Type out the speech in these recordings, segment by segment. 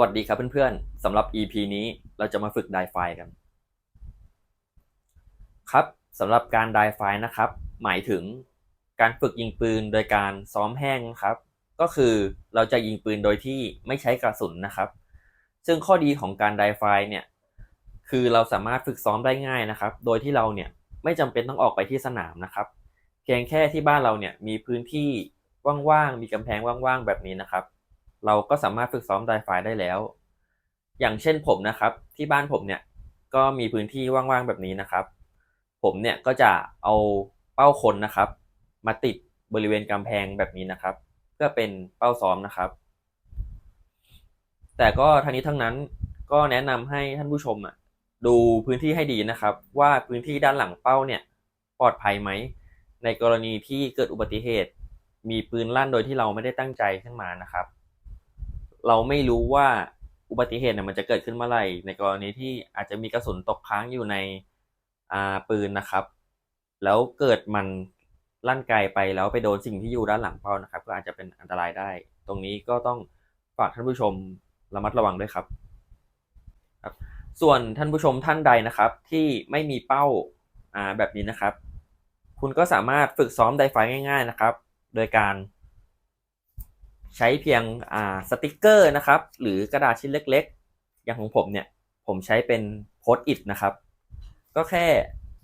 วัสดีครับเพื่อนๆสำหรับ EP นี้เราจะมาฝึกไดไฟกัน ครับสำหรับการไดไฟนะครับ หมายถึงการฝึกยิงปืนโดยการซ้อมแห้งครับ ก็คือเราจะยิงปืนโดยที่ไม่ใช้กระสุนนะครับ ซึ่งข้อดีของการไดไฟเนี่ยคือเราสามารถฝึกซ้อมได้ง่ายนะครับ โดยที่เราเนี่ยไม่จำเป็นต้องออกไปที่สนามนะครับ เพียงแค่ที่บ้านเราเนี่ยมีพื้นที่ว่างๆมีกำแพงว่างๆแบบนี้นะครับ เราก็สามารถฝึกซ้อมไดไฟได้แล้ว อย่างเช่นผมนะครับ ที่บ้านผมเนี่ยก็มีพื้นที่ว่างๆแบบนี้นะครับ ผมเนี่ยก็จะเอาเป้าคนนะครับ มาติดบริเวณกำแพงแบบนี้นะครับ เพื่อเป็นเป้าซ้อมนะครับ แต่ก็ทั้งนี้ทั้งนั้นก็แนะนำให้ท่านผู้ชมอะดูพื้นที่ให้ดีนะครับ ว่าพื้นที่ด้านหลังเป้าเนี่ยปลอดภัยไหม ในกรณีที่เกิดอุบัติเหตุ มีปืนลั่นโดยที่เราไม่ได้ตั้งใจขึ้นมานะครับ เราไม่รู้ว่าอุบัติเหตุเนี่ยมันจะเกิดขึ้นเมื่อไหร่ ในกรณีที่อาจจะมีกระสุนตกค้างอยู่ในอ่าปืนนะครับ แล้วเกิดมันลั่นไกลไปแล้วไปโดนสิ่งที่อยู่ด้านหลังเป้านะครับ ก็อาจจะเป็นอันตรายได้ ตรงนี้ก็ต้องฝากท่านผู้ชมระมัดระวังด้วยครับครับ ส่วนท่านผู้ชมท่านใดนะครับ ที่ไม่มีเป้าอ่าแบบนี้นะครับ คุณก็สามารถฝึกซ้อมไดไฟง่าย ๆนะครับ โดยการ ใช้เพียงอ่าสติกเกอร์นะครับ หรือกระดาษชิ้นเล็กๆ อย่างของผมเนี่ย ผมใช้เป็นโพสต์อิทนะครับ ก็แค่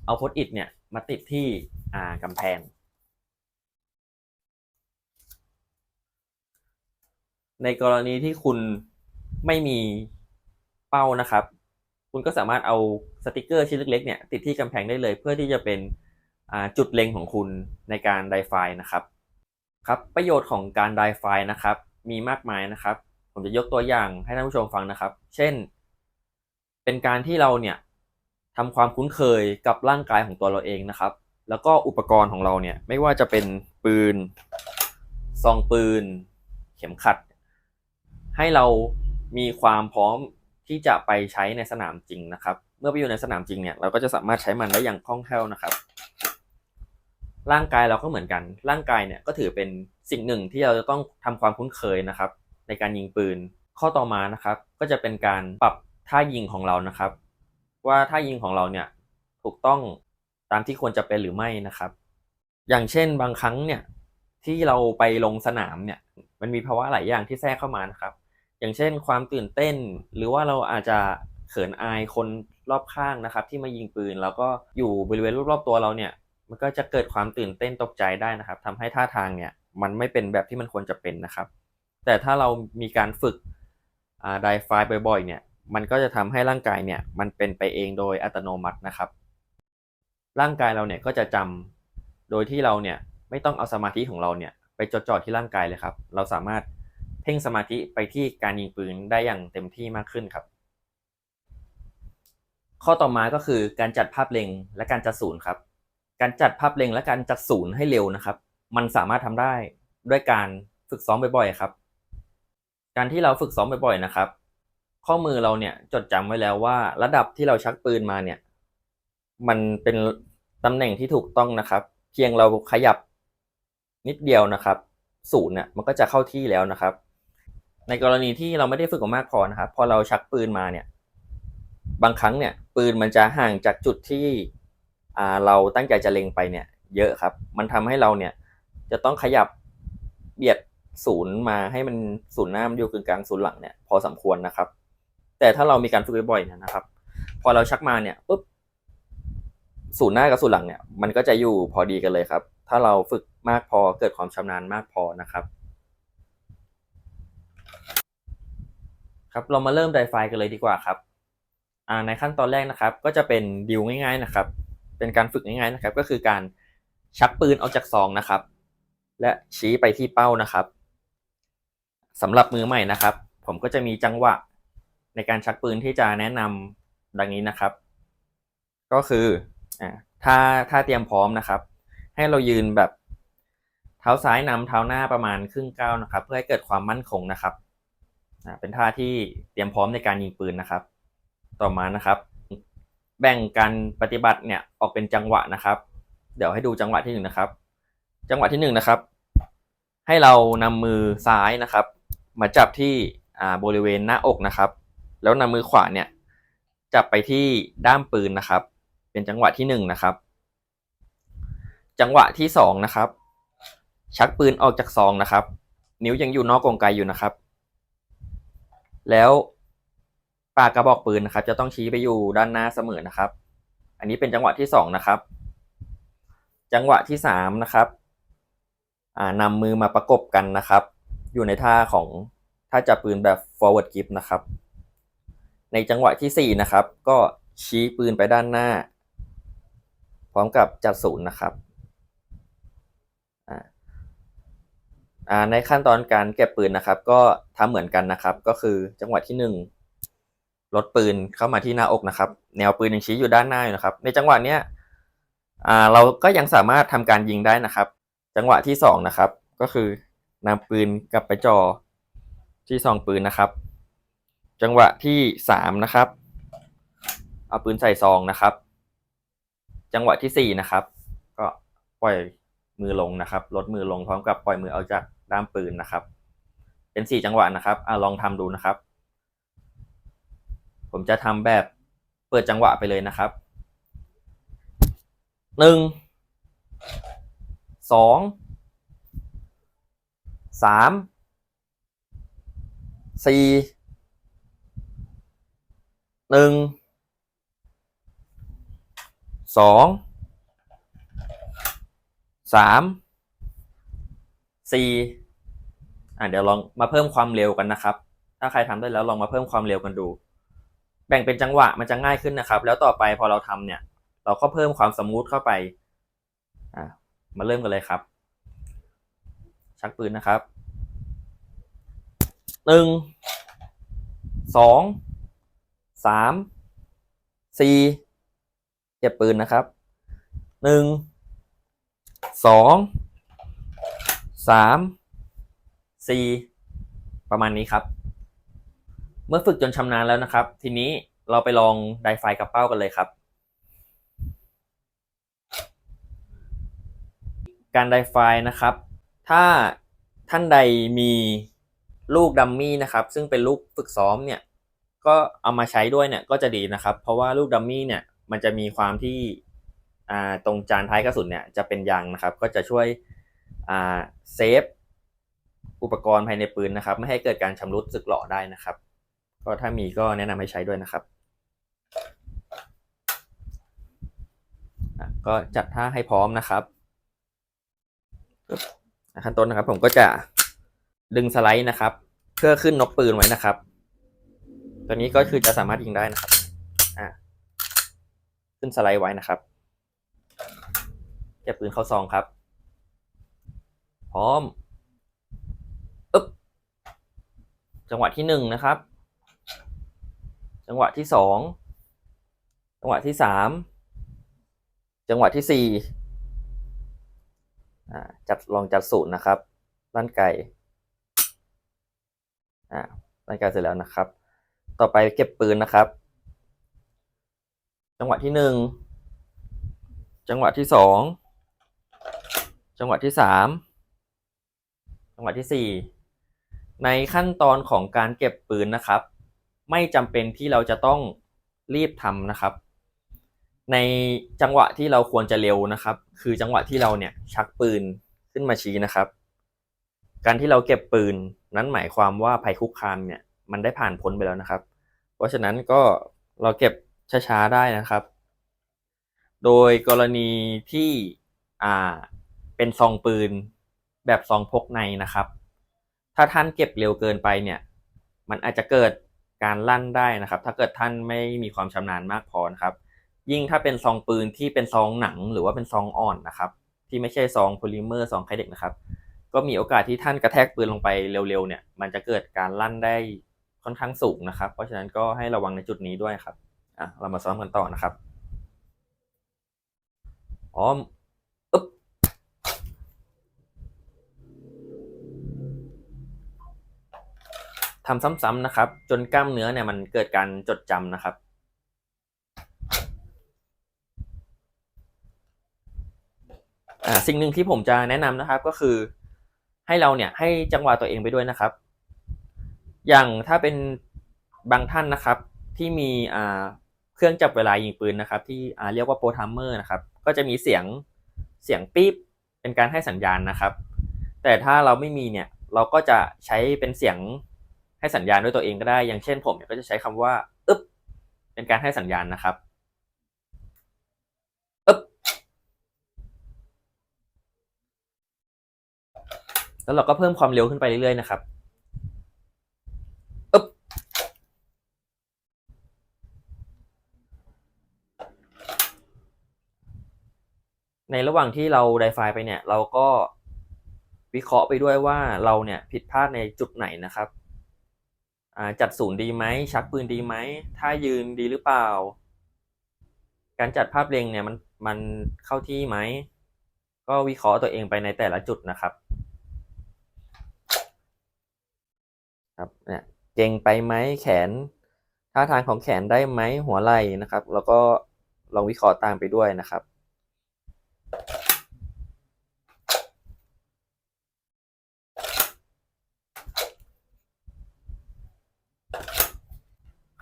เอาโพสต์อิทเนี่ยมาติดที่อ่ากำแพง ในกรณีที่คุณไม่มีเป้านะครับ คุณก็สามารถเอาสติกเกอร์ชิ้นเล็กๆเนี่ยติดที่กำแพงได้เลย เพื่อที่จะเป็นจุดเล็งของคุณในการไดไฟนะครับ ครับประโยชน์ของการไดไฟนะครับมีมากมายนะครับ ผมจะยกตัวอย่างให้ท่านผู้ชมฟังนะครับ เช่น เป็นการที่เราเนี่ยทำความคุ้นเคยกับร่างกายของตัวเราเองนะครับ แล้วก็อุปกรณ์ของเราเนี่ยไม่ว่าจะเป็นปืนซองปืน เข็มขัด ให้เรามีความพร้อมที่จะไปใช้ในสนามจริงนะครับ เมื่อไปอยู่ในสนามจริงเนี่ยเราก็จะสามารถใช้มันได้อย่างคล่องแคล่วนะครับ ร่างกายเราก็เหมือนกัน ร่างกายเนี่ยก็ถือเป็นสิ่งหนึ่งที่เราจะต้องทำความคุ้นเคยนะครับ ในการยิงปืน ข้อต่อมานะครับ ก็จะเป็นการปรับท่ายิงของเรานะครับ ว่าท่ายิงของเราเนี่ยถูกต้องตามที่ควรจะเป็นหรือไม่นะครับ อย่างเช่นบางครั้งเนี่ยที่เราไปลงสนามเนี่ยมันมีภาวะหลายอย่างที่แทรกเข้ามานะครับ อย่างเช่น ความตื่นเต้น หรือว่าเราอาจจะเขินอายคนรอบข้างนะครับ ที่มายิงปืนแล้วก็อยู่บริเวณรอบๆตัวเราเนี่ย มันก็จะเกิดความตื่นเต้นตกใจได้นะครับทำให้ท่าทางเนี่ยมันไม่เป็นแบบที่มันควรจะเป็นนะครับ แต่ถ้าเรามีการฝึกไดไฟบ่อยๆเนี่ยมันก็จะทำให้ร่างกายเนี่ยมันเป็นไปเองโดยอัตโนมัตินะครับ ร่างกายเราเนี่ยก็จะจำโดยที่เราเนี่ยไม่ต้องเอาสมาธิของเราเนี่ยไปจดจ่อที่ร่างกายเลยครับ เราสามารถเพ่งสมาธิไปที่การยิงปืนได้อย่างเต็มที่มากขึ้นครับ ข้อต่อมาก็คือการจัดภาพเล็งและการจัดศูนย์ครับ การจัดภาพเล็งและการจัดศูนย์ให้เร็วนะครับ มันสามารถทำได้ด้วยการฝึกซ้อมบ่อยๆครับ การที่เราฝึกซ้อมบ่อยๆนะครับ ข้อมือเราเนี่ยจดจำไว้แล้วว่า ระดับที่เราชักปืนมาเนี่ย มันเป็นตำแหน่งที่ถูกต้องนะครับ เพียงเราขยับนิดเดียวนะครับ ศูนย์เนี่ยมันก็จะเข้าที่แล้วนะครับ ในกรณีที่เราไม่ได้ฝึกมามากพอนะครับ พอเราชักปืนมาเนี่ย บางครั้งเนี่ย ปืนมันจะห่างจากจุดที่ เราตั้งใจจะเล็งไปเนี่ยเยอะครับ มันทำให้เราเนี่ยจะต้องขยับเบียดศูนย์มาให้มันศูนย์หน้ามันอยู่กึ่งกลางศูนย์หลังเนี่ยพอสมควรนะครับ แต่ถ้าเรามีการฝึกบ่อยๆเนี่ยนะครับ พอเราชักมาเนี่ยปุ๊บศูนย์หน้ากับศูนย์หลังเนี่ยมันก็จะอยู่พอดีกันเลยครับ ถ้าเราฝึกมากพอเกิดความชำนาญมากพอนะครับ ครับเรามาเริ่มไดไฟกันเลยดีกว่าครับอ่าในขั้นตอนแรกนะครับ ก็จะเป็นดิวง่าย ๆนะครับ เป็นการฝึกง่ายๆนะครับ ก็คือการชักปืนออกจากซองนะครับ และชี้ไปที่เป้านะครับสำหรับมือใหม่นะครับ ผมก็จะมีจังหวะในการชักปืนที่จะแนะนำดังนี้นะครับ ก็คืออ่าถ้าถ้าเตรียมพร้อมนะครับ ให้เรายืนแบบเท้าซ้ายนำเท้าหน้าประมาณครึ่งก้าวนะครับ เพื่อให้เกิดความมั่นคงนะครับเป็นท่าที่เตรียมพร้อมในการยิงปืนนะครับ ต่อมานะครับ แบ่งการปฏิบัติเนี่ยออกเป็นจังหวะนะครับ เดี๋ยวให้ดูจังหวะที่หนึ่งนะครับ จังหวะที่หนึ่งนะครับ ให้เรานำมือซ้ายนะครับ มาจับที่อ่าบริเวณหน้าอกนะครับ แล้วนำมือขวาเนี่ยจับไปที่ด้ามปืนนะครับ เป็นจังหวะที่หนึ่งนะครับ จังหวะที่สองนะครับ ชักปืนออกจากซองนะครับ นิ้วยังอยู่นอกกรงไกอยู่นะครับ แล้ว ปากกระบอกปืนนะครับ จะต้องชี้ไปอยู่ด้านหน้าเสมอนะครับ อันนี้เป็นจังหวะที่สองนะครับ จังหวะที่สามนะครับนำมือมาประกบกันนะครับ อยู่ในท่าของท่าจับปืนแบบ forward grip นะครับ ในจังหวะที่สี่นะครับ ก็ชี้ปืนไปด้านหน้า พร้อมกับจัดศูนย์นะครับในขั้นตอนการเก็บปืนนะครับ ก็ทำเหมือนกันนะครับ ก็คือจังหวะที่ 1 รถปืนเข้ามาที่หน้าอกนะครับ แนวปืนยังชี้อยู่ด้านหน้าอยู่นะครับ ในจังหวะเนี้ยเราก็ยังสามารถทำการยิงได้นะครับ จังหวะที่2นะครับ ก็คือนำปืนกลับไปจ่อที่ซองปืนนะครับ จังหวะที่3นะครับ เอาปืนใส่ซองนะครับ จังหวะที่4นะครับ ก็ปล่อยมือลงนะครับ ลดมือลงพร้อมกับปล่อยมือเอาจากด้ามปืนนะครับ เป็น 4 จังหวะนะครับอลองทำดูนะครับ ผมจะทำแบบเปิดจังหวะไปเลยนะครับหนึ่งสองสามสี่หนึ่งสองสามสี่อะเดี๋ยวลองมาเพิ่มความเร็วกันนะครับ ถ้าใครทำได้แล้วลองมาเพิ่มความเร็วกันดู แบ่งเป็นจังหวะมันจะง่ายขึ้นนะครับ แล้วต่อไปพอเราทำเนี่ย เราก็เพิ่มความสมูทเข้าไปอะมาเริ่มกันเลยครับ ชักปืนนะครับหนึ่งสองสามสี่เก็บปืนนะครับหนึ่งสองสามสี่ประมาณนี้ครับ เมื่อฝึกจนชำนาญแล้วนะครับ ทีนี้เราไปลองไดไฟกับเป้ากันเลยครับ การไดไฟนะครับ ถ้าท่านใดมีลูกดัมมี่นะครับ ซึ่งเป็นลูกฝึกซ้อมเนี่ย ก็เอามาใช้ด้วยเนี่ยก็จะดีนะครับ เพราะว่าลูกดัมมี่เนี่ยมันจะมีความที่ตรงจานท้ายกระสุนเนี่ยจะเป็นยางนะครับ ก็จะช่วยเซฟอุปกรณ์ภายในปืนนะครับ ไม่ให้เกิดการชำรุดสึกหล่อได้นะครับ ก็ถ้ามีก็แนะนำให้ใช้ด้วยนะครับ ก็จัดท่าให้พร้อมนะครับขั้นต้นนะครับ ผมก็จะดึงสไลด์นะครับ เพื่อขึ้นนกปืนไว้นะครับ ตัวนี้ก็คือจะสามารถยิงได้นะครับอ่าขึ้นสไลด์ไว้นะครับเก็บปืนเข้าซองครับ พร้อมอึ๊บจังหวะที่หนึ่งนะครับ จังหวะที่สองจังหวะที่สามจังหวะที่สี่จัดลองจัดศูนย์นะครับด้านไกลอ่นไกลเสร็จแล้วนะครับ ต่อไปเก็บปืนนะครับ จังหวะที่หนึ่งจังหวะที่สองจังหวะที่สามจังหวะที่สี่ในขั้นตอนของการเก็บปืนนะครับ ไม่จำเป็นที่เราจะต้องรีบทำนะครับ ในจังหวะที่เราควรจะเร็วนะครับ คือจังหวะที่เราเนี่ยชักปืนขึ้นมาชี้นะครับ การที่เราเก็บปืนนั้นหมายความว่าภัยคุกคามเนี่ยมันได้ผ่านพ้นไปแล้วนะครับ เพราะฉะนั้นก็เราเก็บช้าๆได้นะครับ โดยกรณีที่อ่าเป็นซองปืนแบบซองพกในนะครับ ถ้าท่านเก็บเร็วเกินไปเนี่ย มันอาจจะเกิด การลั่นได้นะครับ ถ้าเกิดท่านไม่มีความชำนาญมากพอนะครับ ยิ่งถ้าเป็นซองปืนที่เป็นซองหนังหรือว่าเป็นซองอ่อนนะครับ ที่ไม่ใช่ซองโพลิเมอร์ซองไคเด็กนะครับ ก็มีโอกาสที่ท่านกระแทกปืนลงไปเร็วๆเนี่ย มันจะเกิดการลั่นได้ค่อนข้างสูงนะครับ เพราะฉะนั้นก็ให้ระวังในจุดนี้ด้วยครับอะเรามาซ้อมกันต่อนะครับอมอึ๊ ทำซ้ำๆนะครับ จนกล้ามเนื้อเนี่ยมันเกิดการจดจำนะครับ สิ่งหนึ่งที่ผมจะแนะนำนะครับก็คือให้เราเนี่ยให้จังหวะตัวเองไปด้วยนะครับ อย่างถ้าเป็นบางท่านนะครับที่มีเครื่องจับเวลายิงปืนนะครับ ที่เรียกว่าโปรทัมเมอร์นะครับ ก็จะมีเสียงเสียงปี๊บเป็นการให้สัญญาณนะครับ แต่ถ้าเราไม่มีเนี่ยเราก็จะใช้เป็นเสียง ให้สัญญาณด้วยตัวเองก็ได้ อย่างเช่นผมเนี่ยก็จะใช้คำว่าอึ๊บเป็นการให้สัญญาณนะครับอึ๊บแล้วเราก็เพิ่มความเร็วขึ้นไปเรื่อยๆนะครับอึ๊บในระหว่างที่เราไดไฟไปเนี่ย เราก็วิเคราะห์ไปด้วยว่าเราเนี่ยผิดพลาดในจุดไหนนะครับ จัดศูนย์ดีไหมชักปืนดีไหมท่ายืนดีหรือเปล่า การจัดภาพเล็งเนี่ยมันมันเข้าที่ไหม ก็วิเคราะห์ตัวเองไปในแต่ละจุดนะครับ ครับเนี่ยเก่งไปไหมแขนท่าทางของแขนได้ไหมหัวไหล่นะครับ แล้วก็ลองวิเคราะห์ตามไปด้วยนะครับ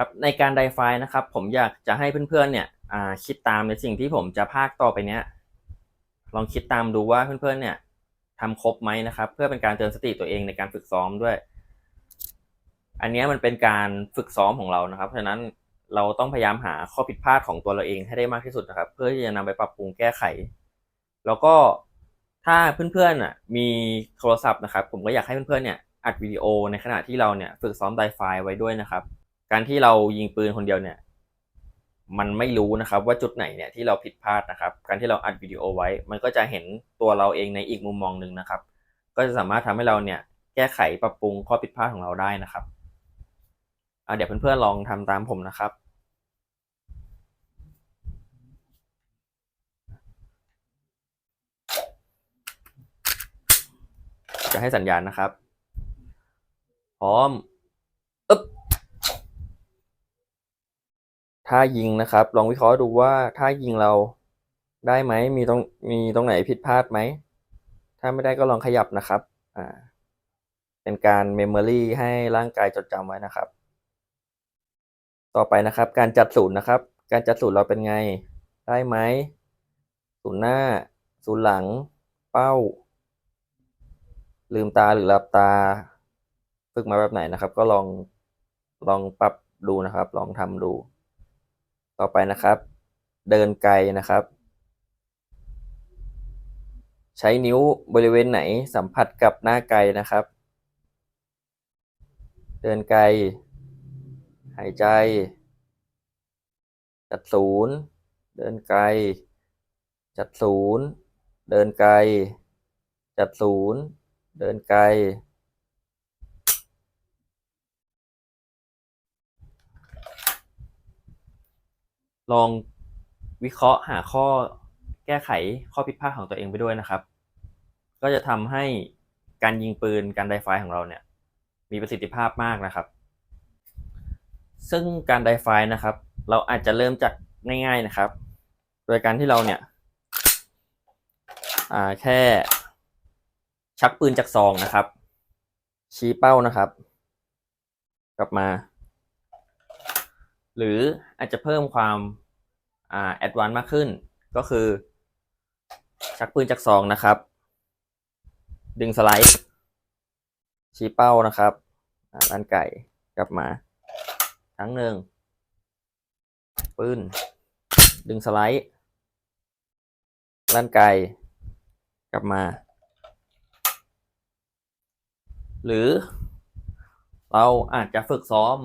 ครับในการไดไฟนะครับผมอยากจะให้เพื่อนๆเนี่ยคิดตามในสิ่งที่ผมจะพากต่อไปเนี้ยลองคิดตามดูว่าเพื่อนๆเนี่ยทำครบไหมนะครับ เพื่อเป็นการเตือนสติตัวเองในการฝึกซ้อมด้วย อันเนี้ยมันเป็นการฝึกซ้อมของเรานะครับ เพราะฉะนั้นเราต้องพยายามหาข้อผิดพลาดของตัวเราเองให้ได้มากที่สุดนะครับ เพื่อที่จะนำไปปรับปรุงแก้ไข แล้วก็ถ้าเพื่อนๆอะมีโทรศัพท์นะครับ ผมก็อยากให้เพื่อนๆเนี่ยอัดวิดีโอในขณะที่เราเนี่ยฝึกซ้อมไดไฟไว้ด้วยนะครับ การที่เรายิงปืนคนเดียวเนี่ย มันไม่รู้นะครับว่าจุดไหนเนี่ยที่เราผิดพลาดนะครับ การที่เราอัดวิดีโอไว้ มันก็จะเห็นตัวเราเองในอีกมุมมองหนึ่งนะครับ ก็จะสามารถทำให้เราเนี่ยแก้ไขปรับปรุงข้อผิดพลาดของเราได้นะครับเดี๋ยวเพื่อนๆลองทำตามผมนะครับ จะให้สัญญาณนะครับ พร้อมอึ๊บ ถ้ายิงนะครับ ลองวิเคราะห์ดูว่าถ้ายิงเราได้ไหมมีตรงมีตรงไหนผิดพลาดไหม ถ้าไม่ได้ก็ลองขยับนะครับอ่าเป็นการเมมโมรีให้ร่างกายจดจำไว้นะครับ ต่อไปนะครับ การจัดศูนย์นะครับ การจัดศูนย์เราเป็นไง ได้ไหมศูนย์หน้า ศูนย์หลัง เป้า ลืมตาหรือหลับตา ฝึกมาแบบไหนนะครับ ก็ลองลองปรับดูนะครับ ลองทำดู ต่อไปนะครับ เดินไกลนะครับ ใช้นิ้วบริเวณไหนสัมผัสกับหน้าไกลนะครับ เดินไกล หายใจ จัดศูนย์ เดินไกล จัดศูนย์ เดินไกล จัดศูนย์ เดินไกล ลองวิเคราะห์หาข้อแก้ไขข้อผิดพลาดของตัวเองไปด้วยนะครับ ก็จะทำให้การยิงปืนการไดไฟของเราเนี่ยมีประสิทธิภาพมากนะครับ ซึ่งการไดไฟนะครับ เราอาจจะเริ่มจากง่าย ๆนะครับ โดยการที่เราเนี่ยแค่ชักปืนจากซองนะครับ ชี้เป้านะครับ กลับมา หรืออาจจะเพิ่มความอ่าแอดวานซ์มากขึ้น ก็คือ ชักปืนจากซองนะครับ ดึงสไลด์ ชี้เป้านะครับอ่าด้านไก่กลับมาครั้งหนึ่งปืนดึงสไลด์ด้านไก่กลับมา หรือเราอาจจะฝึกซ้อม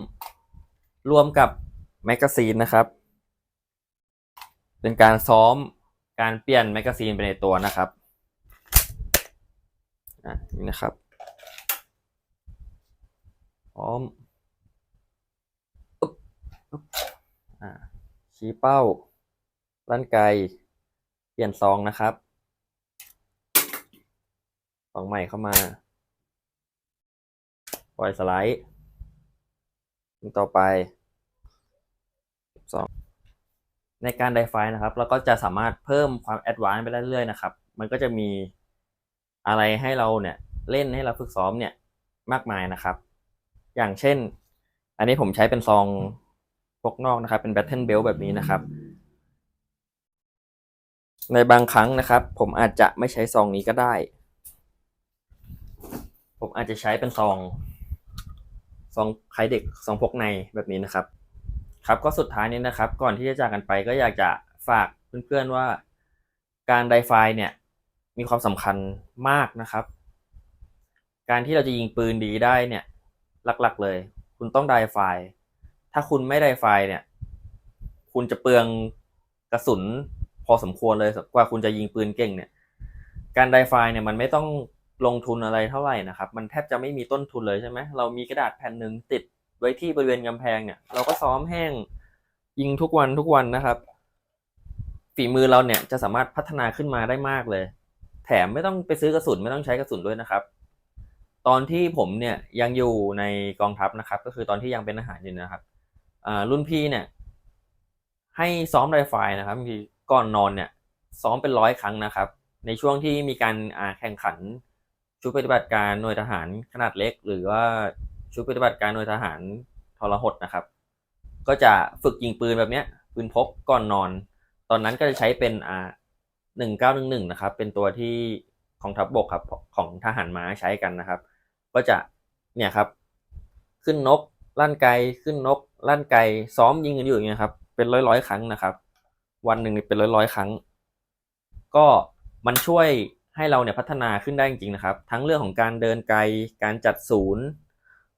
รวมกับ แมกกาซีนนะครับ เป็นการซ้อมการเปลี่ยนแมกกาซีนไปในตัวนะครับอะนี่นะครับ พร้อมอุ๊บอุ๊บอ่าชี้เป้าด้านไกลเปลี่ยนซองนะครับซองใหม่เข้ามาปล่อยสไลด์ต่อไป สองในการไดไฟนะครับ เราก็จะสามารถเพิ่มความแอดวานซ์ไปเรื่อยๆนะครับ มันก็จะมีอะไรให้เราเนี่ยเล่นให้เราฝึกซ้อมเนี่ยมากมายนะครับ อย่างเช่น อันนี้ผมใช้เป็นซองพกนอกนะครับ เป็นแบตเทิลเบลแบบนี้นะครับ ในบางครั้งนะครับ ผมอาจจะไม่ใช้ซองนี้ก็ได้ ผมอาจจะใช้เป็นซองซองคล้ายเด็กซองพกในแบบนี้นะครับ ครับก็สุดท้ายนี้นะครับ ก่อนที่จะจากกันไปก็อยากจะฝากเพื่อนๆว่าการไดไฟเนี่ยมีความสำคัญมากนะครับ การที่เราจะยิงปืนดีได้เนี่ย หลักๆเลย คุณต้องไดไฟถ้าคุณไม่ไดไฟเนี่ย คุณจะเปลืองกระสุนพอสมควรเลยกว่าคุณจะยิงปืนเก่งเนี่ย การไดไฟเนี่ยมันไม่ต้องลงทุนอะไรเท่าไหร่นะครับ มันแทบจะไม่มีต้นทุนเลยใช่ไหมเรามีกระดาษแผ่นหนึ่งติด ไว้ที่บริเวณกำแพงเนี่ย เราก็ซ้อมแห้งยิงทุกวันทุกวันนะครับ ฝีมือเราเนี่ยจะสามารถพัฒนาขึ้นมาได้มากเลย แถมไม่ต้องไปซื้อกระสุนไม่ต้องใช้กระสุนด้วยนะครับ ตอนที่ผมเนี่ยยังอยู่ในกองทัพนะครับ ก็คือตอนที่ยังเป็นทหารอยู่นะครับรุ่นพี่เนี่ย ให้ซ้อมไรไฟนะครับก่อนนอนเนี่ยซ้อมเป็นร้อยครั้งนะครับ ในช่วงที่มีการแข่งขันชุดปฏิบัติการหน่วยทหารขนาดเล็ก หรือว่า ชุดปฏิบัติการหน่วยทหารทรหดนะครับ ก็จะฝึกยิงปืนแบบเนี้ยปืนพกก่อนนอน ตอนนั้นก็จะใช้เป็นอ่าหนึ่งเก้าหนึ่งหนึ่งนะครับ เป็นตัวที่ของทัพบบกครับของทหารม้าใช้กันนะครับ ก็จะเนี่ยครับ ขึ้นนกลั่นไกขึ้นนกลั่นไกซ้อมยิงกันอยู่อย่างเงี้ยครับ เป็นร้อยร้อยครั้งนะครับ วันหนึ่งเป็นร้อยร้อยครั้ง ก็มันช่วยให้เราเนี่ยพัฒนาขึ้นได้จริงๆนะครับ ทั้งเรื่องของการเดินไกลการจัดศูนย์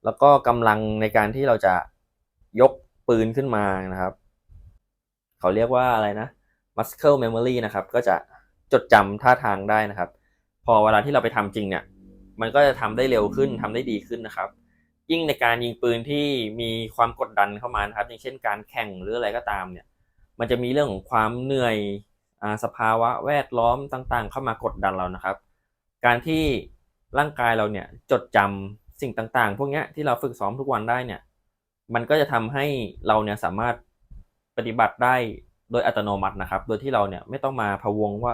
แล้วก็กำลังในการที่เราจะยกปืนขึ้นมานะครับ เขาเรียกว่าอะไรนะ muscle memory นะครับ ก็จะจดจำท่าทางได้นะครับ พอเวลาที่เราไปทำจริงเนี่ย มันก็จะทำได้เร็วขึ้นทำได้ดีขึ้นนะครับ ยิ่งในการยิงปืนที่มีความกดดันเข้ามานะครับ อย่างเช่นการแข่งหรืออะไรก็ตามเนี่ย มันจะมีเรื่องของความเหนื่อยอ่าสภาวะแวดล้อมต่างๆ เข้ามากดดันเรานะครับ การที่ร่างกายเราเนี่ยจดจำ สิ่งต่างๆ พวกนี้ที่เราฝึกซ้อมทุกวันได้เนี่ย มันก็จะทำให้เราเนี่ยสามารถปฏิบัติได้โดยอัตโนมัตินะครับ โดยที่เราเนี่ยไม่ต้องมาพะวงว่า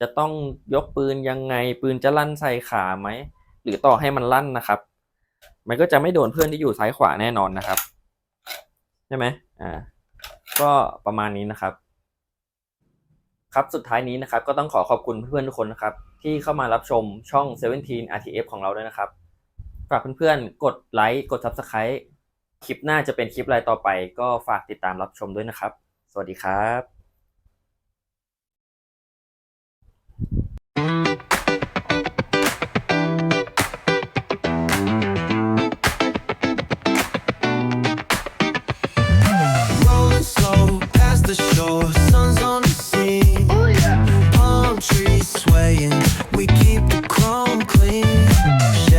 จะต้องยกปืนยังไง ปืนจะลั่นใส่ขาไหม หรือต่อให้มันลั่นนะครับ มันก็จะไม่โดนเพื่อนที่อยู่ซ้ายขวาแน่นอนนะครับ ใช่ไหมอ่า ก็ประมาณนี้นะครับ ครับสุดท้ายนี้นะครับ ก็ต้องขอขอบคุณเพื่อนๆทุกคนนะครับ ที่เข้ามารับชมช่อง 17 RTF ของเราด้วยนะครับ ฝากเพื่อนๆ กดไลค์ กด Subscribe คลิปหน้าจะเป็นคลิปอะไรต่อไป ก็ฝากติดตามรับชมด้วยนะครับ สวัสดีครับ the shores